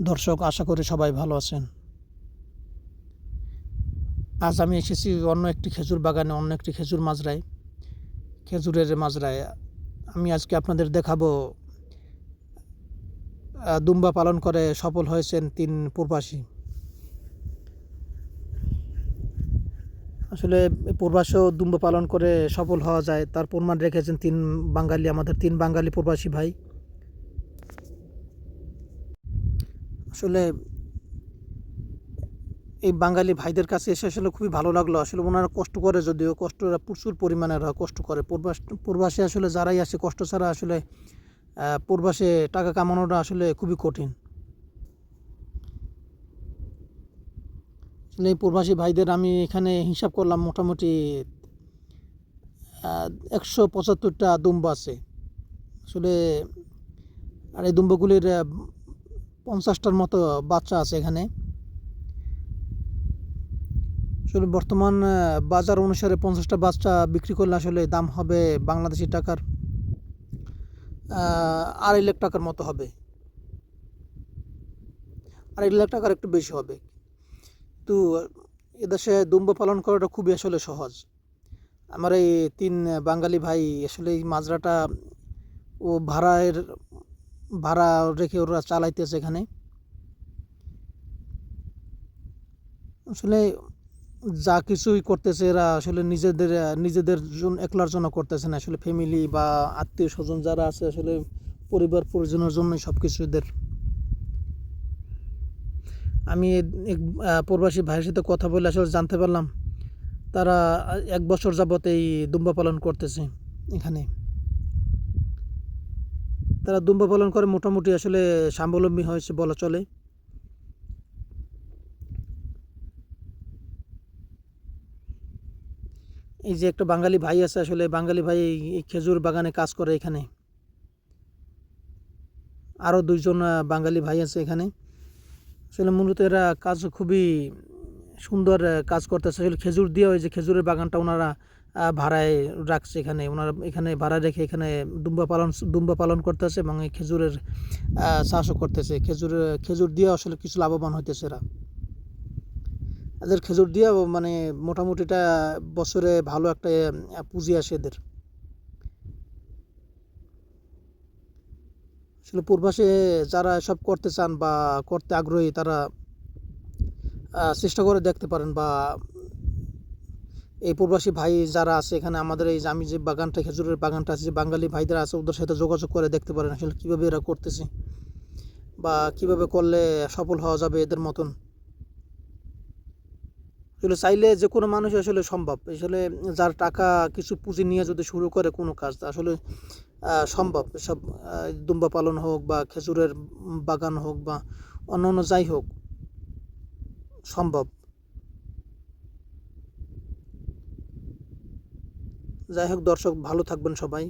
দর্শক, আশা করি সবাই ভালো আছেন। আজ আমি এসেছি অন্য একটি খেজুর বাগানে, অন্য একটি খেজুর মাজরায়। খেজুরের মাজরায়। আমি আজকে আপনাদের দেখাবো দুম্বা পালন করে সফল হয়েছেন তিন প্রবাসী। আসলে প্রবাসেও দুম্বা পালন করে সফল হওয়া যায়, তার প্রমাণ রেখেছেন তিন বাঙালি, আমাদের তিন বাঙালি প্রবাসী ভাই। আসলে এই বাঙালি ভাইদের কাছে এসে আসলে খুবই ভালো লাগল। আসলে ওনারা কষ্ট করে যদিও কষ্টটা প্রচুর পরিমাণে কষ্ট করে। প্রবাস, প্রবাসে আসলে যারাই আসে, কষ্ট ছাড়া আসলে প্রবাসে টাকা কামানোটা আসলে খুবই কঠিন। আসলে এই প্রবাসী ভাইদের আমি এখানে হিসাব করলাম মোটামুটি একশো পঁচাত্তরটা দুম্বা আছে। আসলে আর এই দুম্বাগুলির পঞ্চাশটার মতো বাচ্চা আছে এখানে। আসলে বর্তমান বাজার অনুসারে পঞ্চাশটা বাচ্চা বিক্রি করলে আসলে দাম হবে বাংলাদেশি টাকার আড়াই লাখ টাকার মতো হবে। আড়াই লাখ টাকার একটু বেশি হবে। তো এদেশে দুম্বা পালন করাটা খুবই আসলে সহজ। আমার এই তিন বাঙালি ভাই আসলে এই মাজরাটা ও ভাড়ার ভাড়া রেখে ওরা চালাইতেছে এখানে। আসলে যা কিছুই করতেছে এরা আসলে নিজেদের নিজেদের জন্য একলার জন্য করতেছে না। আসলে ফ্যামিলি বা আত্মীয় স্বজন যারা আছে, আসলে পরিবার পরিজনের জন্যই সব কিছু এদের। আমি এক প্রবাসী ভাইয়ের সাথে কথা বলে আসলে জানতে পারলাম, তারা এক বছর যাবত এই দুম্বা পালন করতেছে এখানে। তারা দুম্বা পালন করে মোটামুটি আসলে স্বাবলম্বী হয়েছে বলা চলে। এই যে একটা বাঙালি ভাই আছে, আসলে বাঙালি ভাই এই খেজুর বাগানে কাজ করে এখানে। আরও দুইজন বাঙালি ভাই আছে এখানে। আসলে মূলত এরা কাজ খুবই সুন্দর কাজ করতেছে। আসলে খেজুর দিয়ে ওই যে খেজুরের বাগানটা ওনারা ভাড়ায় রাখছে এখানে। ওনারা এখানে ভাড়া রেখে এখানে দুম্বা পালন ডুম্বা পালন করতেছে এবং এই খেজুরের চাষও করতেছে। খেজুর খেজুর দিয়ে আসলে কিছু লাভবান হইতেছে এরা। এদের খেজুর দিয়ে মানে মোটামুটিটা বছরে ভালো একটা পুঁজি আসে এদের। আসলে পূর্বাসে যারা সব করতে চান বা করতে আগ্রহী তারা চেষ্টা করে দেখতে পারেন বা এই প্রবাসী ভাই যারা আছে, এখানে আমাদের এই আমি যে বাগানটা, খেজুরের বাগানটা আছে, যে বাঙালি ভাইদের আছে, ওদের সাথে যোগাযোগ করে দেখতে পারেন আসলে কীভাবে এরা করতেছে বা কীভাবে করলে সফল হওয়া যাবে এদের মতন। আসলে চাইলে যে কোনো মানুষ আসলে সম্ভব। আসলে যার টাকা কিছু পুঁজি নিয়ে যদি শুরু করে কোনো কাজ আসলে সম্ভব। সব দুম্বা পালন হোক বা খেজুরের বাগান হোক বা অন্য অন্য যাই হোক, সম্ভব। যাই হোক দর্শক ভালো থাকবেন সবাই।